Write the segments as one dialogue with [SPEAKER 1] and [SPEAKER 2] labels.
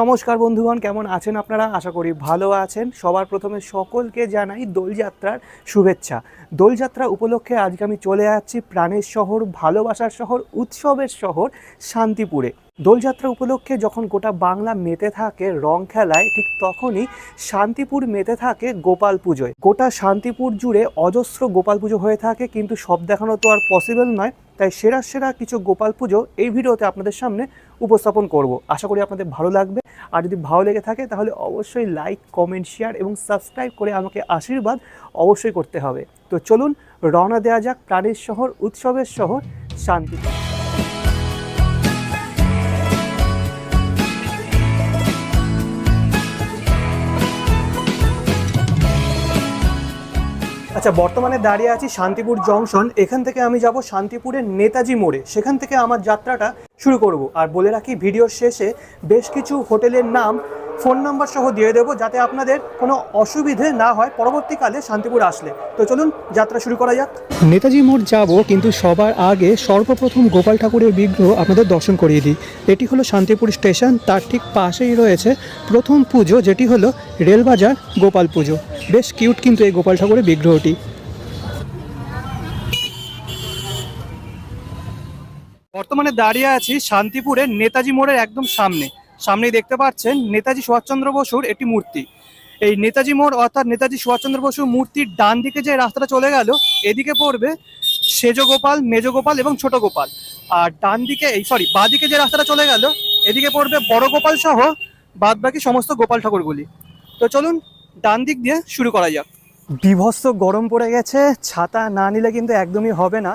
[SPEAKER 1] নমস্কার বন্ধুগণ, কেমন আছেন আপনারা? আশা করি ভালো আছেন। সবার প্রথমে সকলকে জানাই দোলযাত্রার শুভেচ্ছা। দোলযাত্রা উপলক্ষে আজকে আমি চলে যাচ্ছি প্রাণের শহর, ভালোবাসার শহর, উৎসবের শহর, শান্তিপুরে। দোলযাত্রা উপলক্ষে যখন গোটা বাংলা মেতে থাকে রং খেলায়, ঠিক তখনই শান্তিপুর মেতে থাকে গোপাল পুজোয়। গোটা শান্তিপুর জুড়ে অজস্র গোপাল পুজো হয়ে থাকে, কিন্তু সব দেখানো তো আর পসিবল নয়। তাই সেরা সেরা কিছু গোপাল পুজো এই ভিডিওতে আপনাদের সামনে উপস্থাপন করব। আশা করি আপনাদের ভালো লাগবে। আর যদি ভালো লেগে থাকে, তাহলে অবশ্যই লাইক কমেন্ট শেয়ার এবং সাবস্ক্রাইব করে আমাকে আশীর্বাদ অবশ্যই করতে হবে। তো চলুন রওনা দেওয়া যাক প্রাণের শহর, উৎসবের শহর, শান্তিপুর। আচ্ছা বর্তমানে দাঁড়িয়ে আছি শান্তিপুর জংশন। এখান থেকে আমি যাব শান্তিপুরের নেতাজি মোড়ে। সেখান থেকে আমার যাত্রাটা শুরু করব। আর বলে রাখি, ভিডিওর শেষে বেশ কিছু হোটেলের নাম ফোন নাম্বার সহ দিয়ে দেবো যাতে আপনাদের কোনো অসুবিধে না হয়। পরবর্তীকালে শান্তিপুর আসলে। তো চলুন, যাত্রা শুরু করা যাক। নেতাজি মোড় যাব, কিন্তু সবার আগে সর্বপ্রথম গোপাল ঠাকুরের বিগ্রহ আপনাদের দর্শন করিয়ে দিই। এটি হলো শান্তিপুর স্টেশন, তার ঠিক পাশেই রয়েছে প্রথম পুজো, যেটি হলো রেলবাজার গোপাল পুজো। বেশ কিউট কিন্তু এই গোপাল ঠাকুরের বিগ্রহটি। বর্তমানে দাঁড়িয়ে আছি শান্তিপুরের নেতাজি মোড়ের একদম সামনে। সামনেই দেখতে পাচ্ছেন নেতাজি সুভাষচন্দ্র বসুর একটি মূর্তি। এই নেতাজি মোড় অর্থাৎ নেতাজি সুভাষচন্দ্র বসুর মূর্তির ডান দিকে যে রাস্তাটা চলে গেল, এদিকে পড়বে সেজ গোপাল মেজ গোপাল এবং ছোট গোপাল আর ডান দিকে এই সরি বাঁ দিকে যে রাস্তাটা চলে গেল, এদিকে পড়বে বড় গোপাল সহ বাদ বাকি সমস্ত গোপাল ঠাকুরগুলি। তো চলুন ডান দিক দিয়ে শুরু করা যাক। বিভৎস গরম পড়ে গেছে, ছাতা না নিলে কিন্তু একদমই হবে না।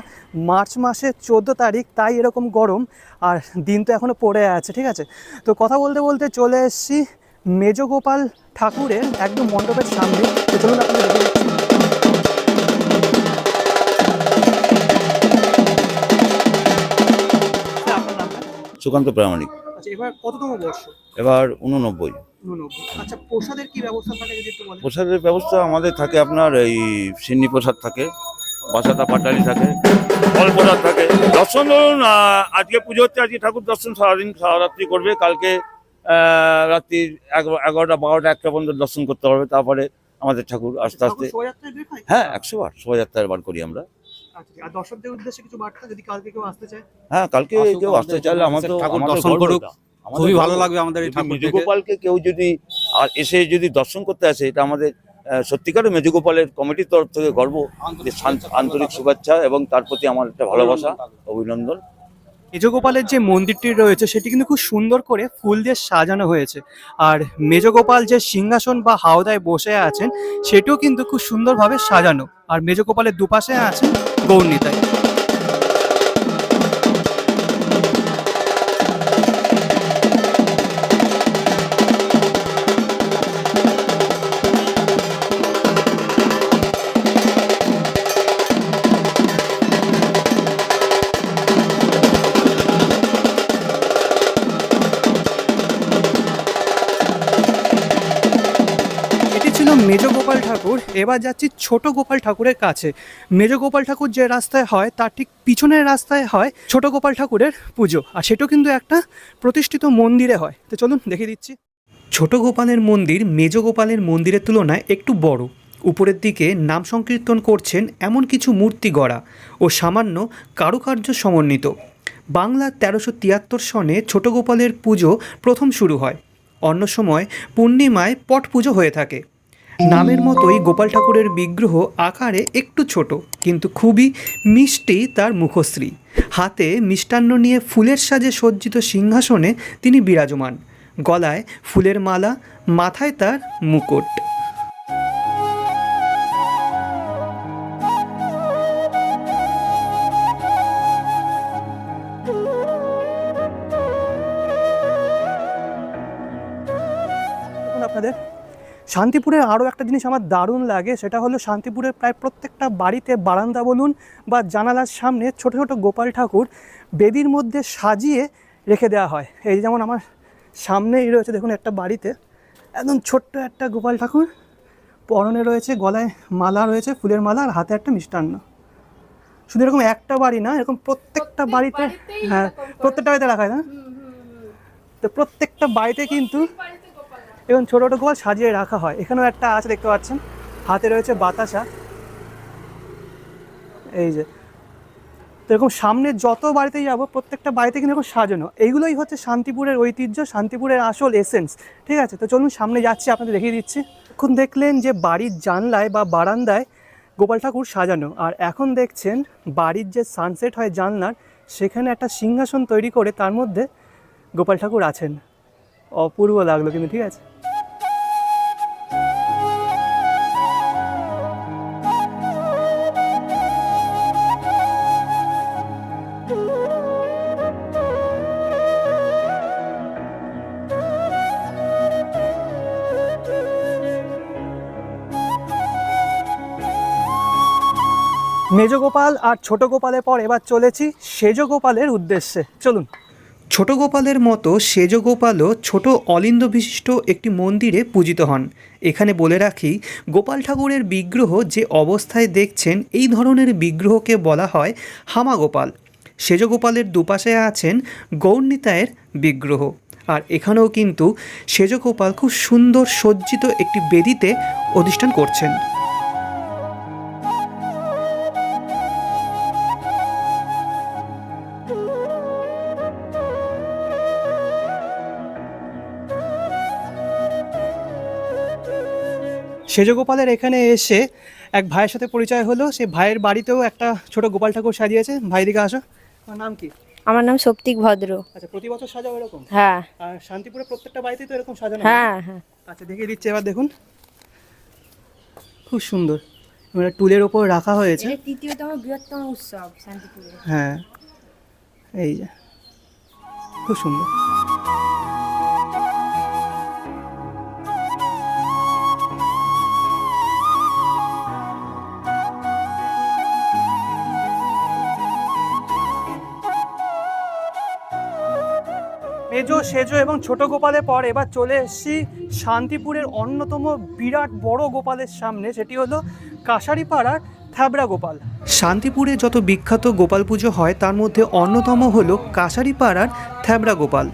[SPEAKER 1] মার্চ মাসের চোদ্দ তারিখ, তাই এরকম গরম, আর দিন তো এখনও পড়ে আছে, ঠিক আছে? তো কথা বলতে বলতে চলে এসেছি মেজগোপাল ঠাকুরের একদম মণ্ডপের সামনে। চলুন?
[SPEAKER 2] সুকান্ত প্রামাণিক।
[SPEAKER 1] আচ্ছা এবার কততম বর্ষ?
[SPEAKER 2] এবার উননব্বই।
[SPEAKER 1] আচ্ছা প্রসাদের কি ব্যবস্থা থাকে যদি একটু বলেন?
[SPEAKER 2] প্রসাদের ব্যবস্থা আমাদের থাকে আপনার এই সিন্নি প্রসাদ থাকে বাসাতা পাটালি থাকে ফল প্রসাদ থাকে। দর্শন ধরুন আজকে পুজো হচ্ছে আজকে ঠাকুর দর্শন সারাদিন সারা রাত্রি করবে কালকে রাত্রি এগারো- এগারোটা বারোটা একটা পর্যন্ত দর্শন করতে পারবে তারপরে আমাদের ঠাকুর আস্তে আস্তে
[SPEAKER 1] হয়?
[SPEAKER 2] একশো বার শোভাযাত্রা বার করি আমরা।
[SPEAKER 1] আর দর্শকদের উদ্দেশ্যে কিছু বার্তা যদি কালকে কেউ আসতে চায়?
[SPEAKER 2] হ্যাঁ কালকে কেউ আসতে চাইলে আমাদের
[SPEAKER 3] ঠাকুর দর্শন করুক। খুবই ভালো লাগবে আমাদের এই ঠাকুর।
[SPEAKER 2] কেউ যদি আর এসে যদি দর্শন করতে আসে এটা আমাদের আহ, সত্যিকারের মেজগোপালের কমিটির তরফ থেকে গর্ব আন্তরিক শুভেচ্ছা এবং তার প্রতি আমার একটা ভালোবাসা অভিনন্দন।
[SPEAKER 1] মেজগোপালের যে মন্দিরটি রয়েছে, সেটি কিন্তু খুব সুন্দর করে ফুল দিয়ে সাজানো হয়েছে। আর মেজগোপাল যে সিংহাসন বা হাওদায় বসে আছেন, সেটিও কিন্তু খুব সুন্দরভাবে সাজানো। আর মেজগোপালের দুপাশে আছেন গৌরনীতাই এবার যাচ্ছি ছোট গোপাল ঠাকুরের কাছে। মেজ গোপাল ঠাকুর যে রাস্তায় হয়, তার ঠিক পিছনের রাস্তায় হয় ছোট গোপাল ঠাকুরের পুজো। আর সেটাও কিন্তু একটা প্রতিষ্ঠিত মন্দিরে হয়। তো চলুন দেখিয়ে দিচ্ছি। ছোট গোপালের মন্দির মেজ গোপালের মন্দিরের তুলনায় একটু বড়। উপরের দিকে নাম সংকীর্তন করছেন এমন কিছু মূর্তি গড়া ও সামান্য কারুকার্য সমন্বিত। বাংলার তেরোশো তিয়াত্তর সনে ছোট গোপালের পুজো প্রথম শুরু হয়। অন্য সময় পূর্ণিমায় পট পুজো হয়ে থাকে। নামের মতোই গোপাল ঠাকুরের বিগ্রহ আকারে একটু ছোট, কিন্তু খুবই মিষ্টি তার মুখশ্রী। হাতে মিষ্টান্ন নিয়ে ফুলের সাজে সজ্জিত সিংহাসনে তিনি বিরাজমান। গলায় ফুলের মালা, মাথায় তার মুকুট। শান্তিপুরের আরও একটা জিনিস আমার দারুণ লাগে সেটা হলো শান্তিপুরের প্রায় প্রত্যেকটা বাড়িতে বারান্দা বলুন বা জানালার সামনে ছোট ছোট গোপাল ঠাকুর বেদির মধ্যে সাজিয়ে রেখে দেওয়া হয়। এই যেমন আমার সামনেই রয়েছে দেখুন একটা বাড়িতে একদম ছোট্ট একটা গোপাল ঠাকুর পরনে রয়েছে গলায় মালা রয়েছে ফুলের মালা আর হাতে একটা মিষ্টান্ন। শুধু এরকম একটা বাড়ি না এরকম প্রত্যেকটা বাড়িতে হ্যাঁ প্রত্যেকটা বাড়িতে রাখা হয় না? তো প্রত্যেকটা বাড়িতে কিন্তু এবং ছোটো ছোটো গোপাল সাজিয়ে রাখা হয়। এখানেও একটা আছে, দেখতে পাচ্ছেন। হাতে রয়েছে বাতাসা। এই যে। তো এরকম সামনে যত বাড়িতে যাব, প্রত্যেকটা বাড়িতে কিন্তু এরকম সাজানো। এইগুলোই হচ্ছে শান্তিপুরের ঐতিহ্য, শান্তিপুরের আসল এসেন্স ঠিক আছে? তো চলুন সামনে যাচ্ছি, আপনাদের দেখিয়ে দিচ্ছি। এখন দেখলেন যে বাড়ির জানলায় বা বারান্দায় গোপাল ঠাকুর সাজানো। আর এখন দেখছেন বাড়ির যে সানসেট হয় জানলার, সেখানে একটা সিংহাসন তৈরি করে তার মধ্যে গোপাল ঠাকুর আছেন। অপূর্ব লাগল কিন্তু, ঠিক আছে? মেজ গোপাল আর ছোট গোপালের পর এবার চলেছি সেজ গোপালের উদ্দেশ্যে। চলুন। ছোট গোপালের মতো সেজ গোপালও ছোট অলিন্দ বিশিষ্ট একটি মন্দিরে পূজিত হন। এখানে বলে রাখি, গোপাল ঠাকুরের বিগ্রহ যে অবস্থায় দেখছেন, এই ধরনের বিগ্রহকে বলা হয় হামা গোপাল। সেজ গোপালের দুপাশে আছেন গৌরনিতায়ের বিগ্রহ। আর এখানেও কিন্তু সেজ গোপাল খুব সুন্দর সজ্জিত একটি বেদিতে অধিষ্ঠান করছেন। সেজগোপালের এখানে এসে এক ভাইয়ের সাথে পরিচয় হলো। সে ভাইয়ের বাড়িতেও একটা ছোট গোপাল ঠাকুর সাজিয়েছে। ভাই দিকে আসো। তোমার নাম কি?
[SPEAKER 3] আমার নাম সপ্তিক ভদ্র।
[SPEAKER 1] আচ্ছা প্রতি বছর সাজাও এরকম?
[SPEAKER 3] হ্যাঁ।
[SPEAKER 1] আর শান্তিপুরে প্রত্যেকটা বাড়িতেই তো এরকম সাজানো হ্যাঁ?
[SPEAKER 3] হ্যাঁ
[SPEAKER 1] আচ্ছা দেখিয়ে দিচ্ছি এবার দেখুন। খুব সুন্দর। এবার টুলের ওপর রাখা হয়েছে।
[SPEAKER 3] তৃতীয়তম বৃহত্তম উৎসব শান্তিপুরে।
[SPEAKER 1] হ্যাঁ। এই যে। খুব সুন্দর। মেজো সেজো এবং ছোট গোপালের পর এবার চলে এসেছি শান্তিপুরের অন্যতম বিরাট বড় গোপালের সামনে, সেটি হলো কাশারিপাড়ার থ্যাবড়া গোপাল। শান্তিপুরে যত বিখ্যাত গোপাল পুজো হয়, তার মধ্যে অন্যতম হলো কাশারিপাড়ার থ্যাবড়া গোপাল।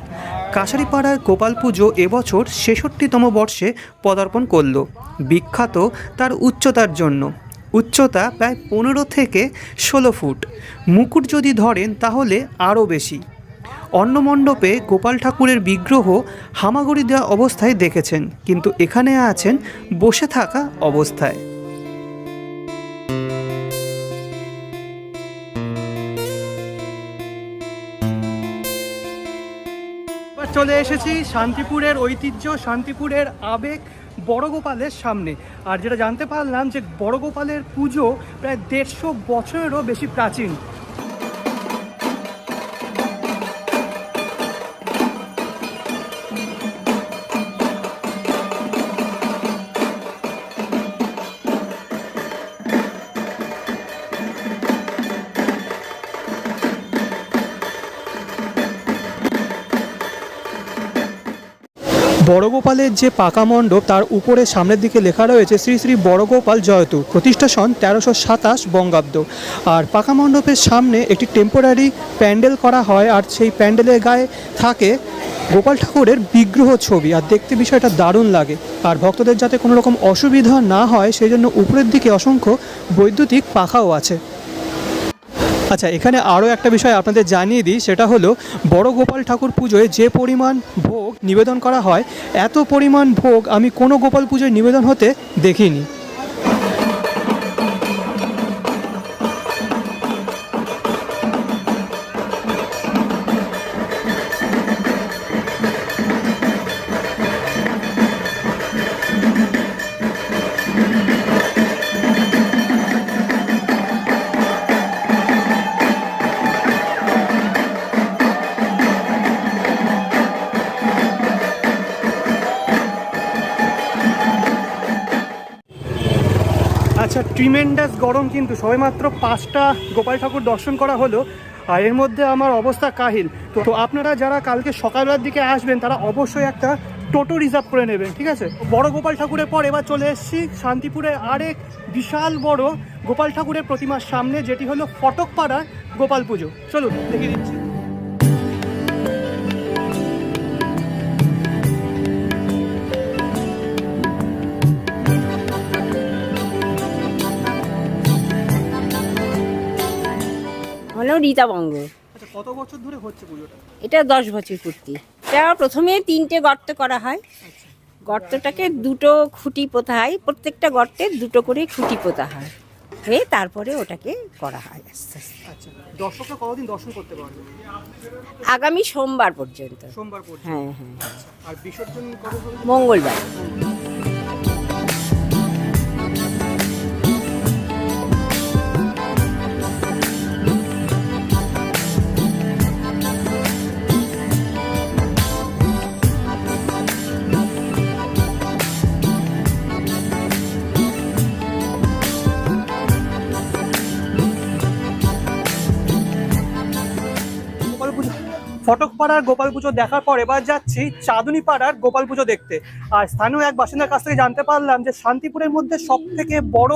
[SPEAKER 1] কাশারিপাড়ার গোপাল পুজো এবছর ছেষট্টিতম বর্ষে পদার্পণ করল। বিখ্যাত তার উচ্চতার জন্য। উচ্চতা প্রায় পনেরো থেকে ষোলো ফুট। মুকুট যদি ধরেন, তাহলে আরও বেশি। অন্নমণ্ডপে গোপাল ঠাকুরের বিগ্রহ হামাগুড়ি দেওয়া অবস্থায় দেখেছেন, কিন্তু এখানে আছেন বসে থাকা অবস্থায়। চলে এসেছি শান্তিপুরের ঐতিহ্য, শান্তিপুরের আবেগ বড়গোপালের সামনে। আর যেটা জানতে পারলাম যে বড়গোপালের পুজো প্রায় দেড়শো বছরেরও বেশি প্রাচীন। বড়গোপালের যে পাকা মণ্ডপ, তার উপরে সামনের দিকে লেখা রয়েছে শ্রী শ্রী বড়গোপাল জয়তু। প্রতিষ্ঠা সন তেরোশো সাতাশ বঙ্গাব্দ। আর পাকা মণ্ডপের সামনে একটি টেম্পোরারি প্যান্ডেল করা হয়, আর সেই প্যান্ডেলের গায়ে থাকে গোপাল ঠাকুরের বিগ্রহ ছবি। আর দেখতে বিষয়টা দারুণ লাগে। আর ভক্তদের যাতে কোনো রকম অসুবিধা না হয়, সেই জন্য উপরের দিকে অসংখ্য বৈদ্যুতিক পাখাও আছে। আচ্ছা এখানে আরও একটা বিষয় আপনাদের জানিয়ে দিই, সেটা হলো বড় গোপাল ঠাকুর পুজোয় যে পরিমাণ ভোগ নিবেদন করা হয়, এত পরিমাণ ভোগ আমি কোনো গোপাল পুজোয় নিবেদন হতে দেখিনি। ট্রিমেন্ডাস গরম কিন্তু সবেমাত্র পাঁচটা গোপাল ঠাকুর দর্শন করা হলো, আর এর মধ্যে আমার অবস্থা কাহিল। তো আপনারা যারা কালকে সকালবেলার দিকে আসবেন, তারা অবশ্যই একটা টোটো রিজার্ভ করে নেবেন, ঠিক আছে? বড় গোপাল ঠাকুরের পর এবার চলে এসেছি শান্তিপুরে আরেক বিশাল বড় গোপাল ঠাকুরের প্রতিমার সামনে, যেটি হলো ফটকপাড়ার গোপাল পুজো। চলুন, দেখিয়ে দিচ্ছি।
[SPEAKER 4] হলো রীতা বঙ্গ
[SPEAKER 1] আচ্ছা কত বছর ধরে হচ্ছে পুজোটা?
[SPEAKER 4] এটা দশ বছর কুর্তি এটা প্রথমে তিনটে গর্ত করা হয়। গর্তটাকে দুটো খুঁটি পোতা হয়। প্রত্যেকটা গর্তে দুটো করে খুঁটি পোতা হয়। হয়ে তারপরে ওটাকে করা হয় আস্তে আস্তে।
[SPEAKER 1] আচ্ছা দর্শকরা কতদিন দর্শন করতে পারবে?
[SPEAKER 4] আগামী সোমবার পর্যন্ত।
[SPEAKER 1] সোমবার পর্যন্ত।
[SPEAKER 4] হ্যাঁ হ্যাঁ
[SPEAKER 1] আর বিসর্জন
[SPEAKER 4] মঙ্গলবার।
[SPEAKER 1] ফটক পাড়ার গোপাল পুজো দেখার পর এবার যাচ্ছি চাঁদনি পাড়ার গোপাল পুজো দেখতে। আর স্থানীয় এক বাসিন্দার কাছ থেকে জানতে পারলাম যে শান্তিপুরের মধ্যে সব থেকে বড়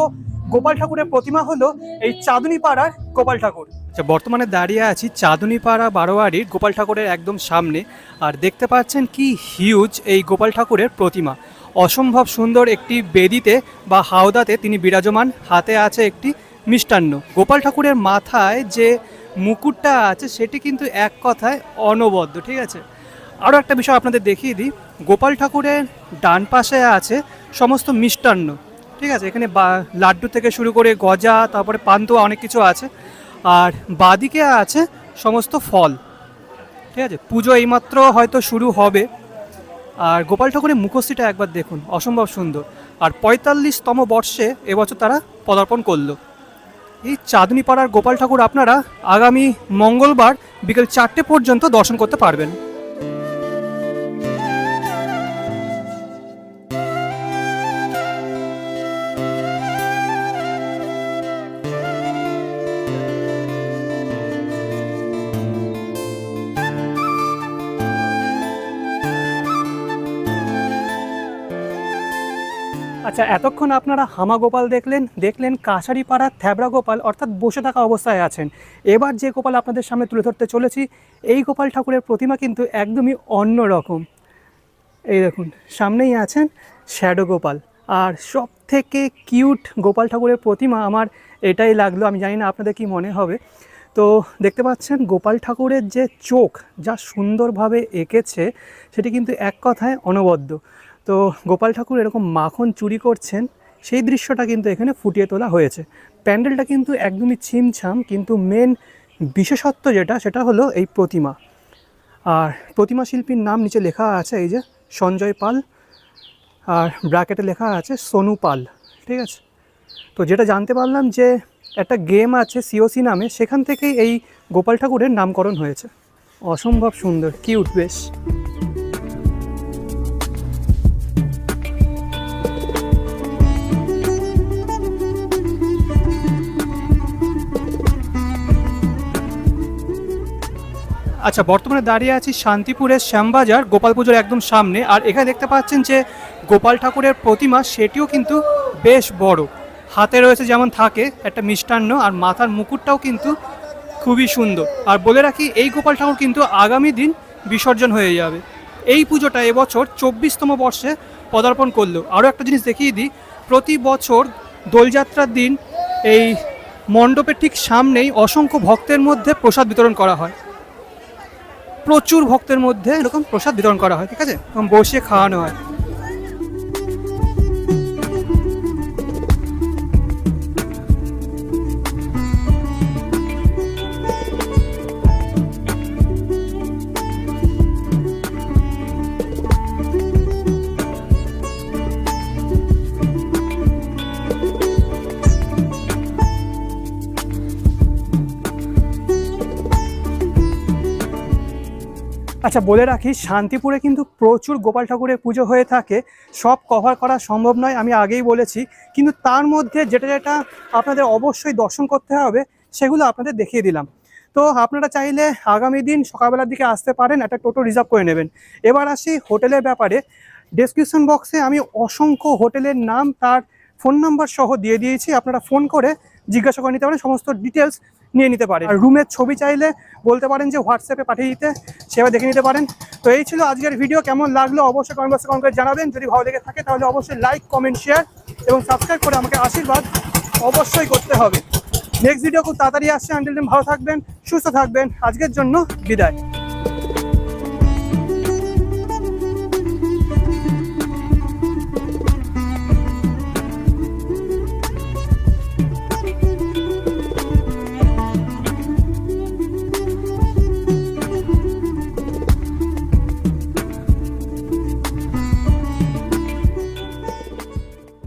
[SPEAKER 1] গোপাল ঠাকুরের প্রতিমা হলো এই চাঁদনি পাড়ার গোপাল ঠাকুর। আচ্ছা বর্তমানে দাঁড়িয়ে আছি চাঁদনি পাড়া বারোয়ারির গোপাল ঠাকুরের একদম সামনে। আর দেখতে পাচ্ছেন কি হিউজ এই গোপাল ঠাকুরের প্রতিমা। অসম্ভব সুন্দর একটি বেদিতে বা হাওদাতে তিনি বিরাজমান, হাতে আছে একটি মিষ্টান্ন। গোপাল ঠাকুরের মাথায় যে মুকুটটা আছে, সেটি কিন্তু এক কথায় অনবদ্য, ঠিক আছে? আরও একটা বিষয় আপনাদের দেখিয়ে দিই। গোপাল ঠাকুরের ডান পাশে আছে সমস্ত মিষ্টান্ন, ঠিক আছে? এখানে লাড্ডু থেকে শুরু করে গজা, তারপরে পান্তুয়া অনেক কিছু আছে। আর বাদিকে আছে সমস্ত ফল, ঠিক আছে? পুজো এইমাত্র হয়তো শুরু হবে। আর গোপাল ঠাকুরের মুখশ্রীটা একবার দেখুন, অসম্ভব সুন্দর। আর পঁয়তাল্লিশতম বর্ষে এবছর তারা পদার্পণ করল। এই চাঁদনি পাড়ার গোপাল ঠাকুর আপনারা আগামী মঙ্গলবার বিকেল চারটে পর্যন্ত দর্শন করতে পারবেন। আচ্ছা এতক্ষণ আপনারা হামা গোপাল দেখলেন দেখলেন কাছারি পাড়ার থ্যাবড়া গোপাল অর্থাৎ বসে থাকা অবস্থায় আছেন। এবার যে গোপাল আপনাদের সামনে তুলে ধরতে চলেছি, এই গোপাল ঠাকুরের প্রতিমা কিন্তু একদমই অন্য রকম। এই দেখুন, সামনেই আছেন শ্যাডো গোপাল। আর সব থেকে কিউট গোপাল ঠাকুরের প্রতিমা আমার এটাই লাগল, আমি জানি না আপনাদের কি মনে হবে। তো দেখতে পাচ্ছেন, গোপাল ঠাকুরের যে চোখ যা সুন্দরভাবে এঁকেছে, সেটি কিন্তু এক কথায় অনবদ্য। তো গোপাল ঠাকুর এরকম মাখন চুরি করছেন, সেই দৃশ্যটা কিন্তু এখানে ফুটিয়ে তোলা হয়েছে। প্যান্ডেলটা কিন্তু একদমই ছিমছাম, কিন্তু মেন বিশেষত্ব যেটা, সেটা হলো এই প্রতিমা। আর প্রতিমা শিল্পীর নাম নিচে লেখা আছে এই যে সঞ্জয় পাল, আর ব্র্যাকেটে লেখা আছে সোনু পাল, ঠিক আছে? তো যেটা জানতে পারলাম যে একটা গেম আছে সিওসি নামে, সেখান থেকেই এই গোপাল ঠাকুরের নামকরণ হয়েছে। অসম্ভব সুন্দর কিউট বেশ। আচ্ছা বর্তমানে দাঁড়িয়ে আছি শান্তিপুরের শ্যামবাজার, গোপাল পুজোর একদম সামনে। আর এখানে দেখতে পাচ্ছেন যে গোপাল ঠাকুরের প্রতিমা, সেটিও কিন্তু বেশ বড়। হাতে রয়েছে যেমন থাকে, একটা মিষ্টান্ন, আর মাথার মুকুটটাও কিন্তু খুবই সুন্দর। আর বলে রাখি, এই গোপাল ঠাকুর কিন্তু আগামী দিন বিসর্জন হয়ে যাবে। এই পুজোটা এবছর চব্বিশতম বর্ষে পদার্পণ করল। আরও একটা জিনিস দেখিয়ে দিই, প্রতি বছর দোলযাত্রার দিন এই মণ্ডপের ঠিক সামনেই অসংখ্য ভক্তের মধ্যে প্রসাদ বিতরণ করা হয়। প্রচুর ভক্তের মধ্যে এরকম প্রসাদ বিতরণ করা হয় ঠিক আছে? এবং বসিয়ে খাওয়ানো হয়। আচ্ছা বলে রাখি, শান্তিপুরে কিন্তু প্রচুর গোপাল ঠাকুরের পুজো হয়ে থাকে। সব কভার করা সম্ভব নয়, আমি আগেই বলেছি। কিন্তু তার মধ্যে যেটা যেটা আপনাদের অবশ্যই দর্শন করতে হবে, সেগুলো আপনাদের দেখিয়ে দিলাম। তো আপনারা চাইলে আগামী দিন সকালবেলার দিকে আসতে পারেন, একটা টোটো রিজার্ভ করে নেবেন। এবার আসি হোটেলের ব্যাপারে। ডেসক্রিপশন বক্সে আমি অসংখ্য হোটেলের নাম, তার ফোন নাম্বার সহ দিয়ে দিয়েছি। আপনারা ফোন করে জিজ্ঞাসা করে নিতে পারেন, সমস্ত ডিটেলস নিয়ে নিতে পারেন। আর রুমের ছবি চাইলে বলতে পারেন যে হোয়াটসঅ্যাপে পাঠিয়ে দিতে সেবা দেখে নিতে পারেন। তো এই ছিল আজকের ভিডিও কেমন লাগল অবশ্যই কমেন্ট বক্সে কমেন্ট করে জানাবেন। যদি ভালো লেগে থাকে তাহলে অবশ্যই লাইক কমেন্ট শেয়ার এবং সাবস্ক্রাইব করে আমাকে আশীর্বাদ অবশ্যই করতে হবে। নেক্সট ভিডিও খুব তাড়াতাড়ি আসছে। আন্টিল ভালো থাকবেন, সুস্থ থাকবেন। আজকের জন্য বিদায়।